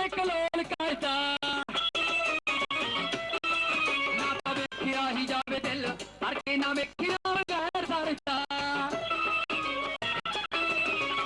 ਤੇ ਕਲੋਲ ਕਰਦਾ। ਨਾ ਤਾਂ ਵੇਖਿਆ ਹੀ ਜਾਵੇ ਦਿਲ, ਹਰ ਕੇ ਨਾ ਵੇਖਿਆ ਬਗੈਰ ਸਰਦਾ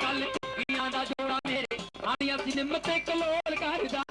ਕੱਲ ਕੁੱਕੀਆਂ ਦਾ ਜੋੜਾ ਮੇਰੇ ਆਣੀਆਂ ਸੀ ਨਿੰਮ ਤੇ ਕਲੋਲ ਕਰਦਾ।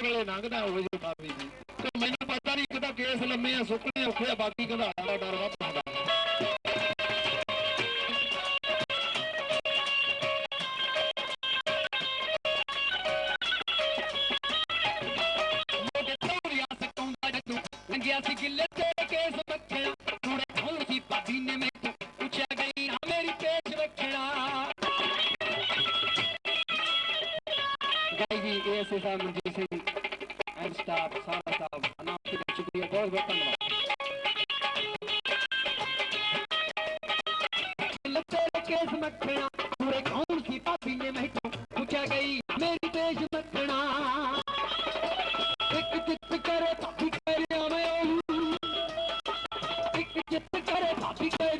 ਇੱਕ ਵੇਲੇ ਲੰਘਦਾ ਉਹ ਜੀ ਬਾਬੀ ਜੀ। ਤੇ ਮੈਨੂੰ ਪਤਾ ਨਹੀਂ ਇੱਕ ਤਾਂ ਕੇਸ ਲੰਮੇ ਆ, ਸੁੱਕਣੇ ਔਖੇ ਆ, ਬਾਕੀ ਘੰਧਾਰਾਂ ਦਾ ਡਰ ਵੱਧ ਹੁੰਦਾ ਮੋਢੇ ਸੀ ਗਿੱਲੇ ਤੇ ਕੇਸ ਮੱਖਣਾ ਕੁੜੇ ਕੌਣ ਸੀ ਪਾਪੀ ਨੇ आईजी एएसए साहब मनजीत सिंह, एंड स्टाफ, सारा साहब, अनाप का शुक्रिया, बहुत बहुत धन्यवाद। केस मक्खना पूरे कौन की पापी ने महको पूछा गई, मेरी पेश मक्खना एक जित करे पापी करे हमें एक जित करे पापी करे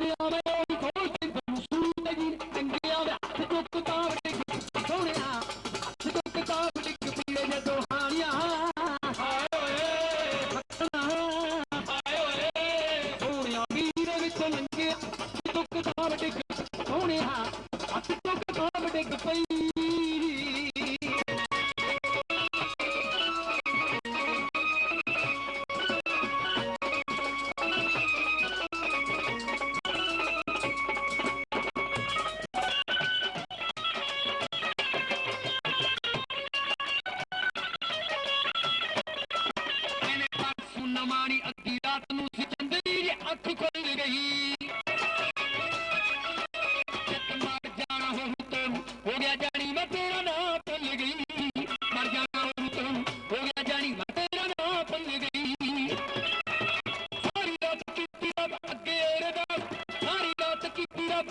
குப்பைக்கு பை மாணி அத்தி ராத்தனும் சிச்சந்தீரிய அத்து கொள்ளுகையே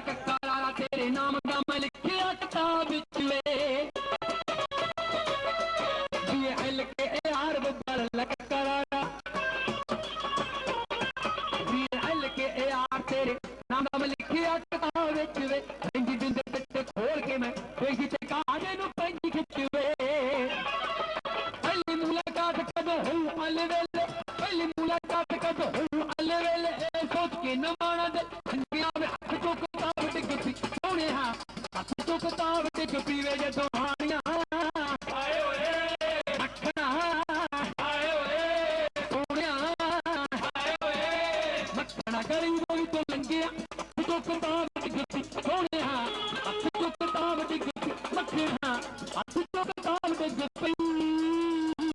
ਬਾਬਾ ਲੱਲਾ ਕੱਕਾ ਲਾਲਾ ਤੇਰੇ ਨਾਮ ਦਾ ਮੈਂ ਲਿਖਿਆ ਕਿਤਾਬ ਵਿੱਚ ਵੇ ਜੀ ਹਲ ਕੇ ਯਾਰ ਬਾਬਾ ਲੱਲਾ ਕੱਕਾ ਲਾਲਾ ਜੀ ਹਲ ਕੇ ਯਾਰ ਤੇਰੇ ਨਾਮ ਦਾ ਮੈਂ ਲਿਖਿਆ ਕਿਤਾਬ ਵਿੱਚ ਵੇ ਇੰਜ ਦਿਨ ਦੇ ਪਿੱਛੇ ਖੋਲ ਕੇ ਮੈਂ ਵੇਖੀ ਤੇ ਕਾਹਦੇ ਨੂੰ ਪੈਂਦੀ ਖਿੱਚਵੇ ਪਹਿਲੀ ਮੁਲਾਕਾਤ ਕਦੋਂ ਹੋਊ ਅਲ ਵੇਲੇ ਪਹਿਲੀ ਮੁਲਾਕਾਤ ਕਦੋਂ ਹੋਊ ਅਲ ਟਿਕ ਪੀਵੇ ਜੇ ਦੁਹਾਣੀਆਂ। ਆਏ ਓਏ ਮੱਖਣਾ ਆਏ ਓਏ ਸੋਹਣਿਆ। ਆਏ ਓਏ ਮੱਖਣਾ ਗਰੀਬੋਂ ਤੋਂ ਲੰਘਿਆ। ਤੂੰ ਕਿਤਾਬ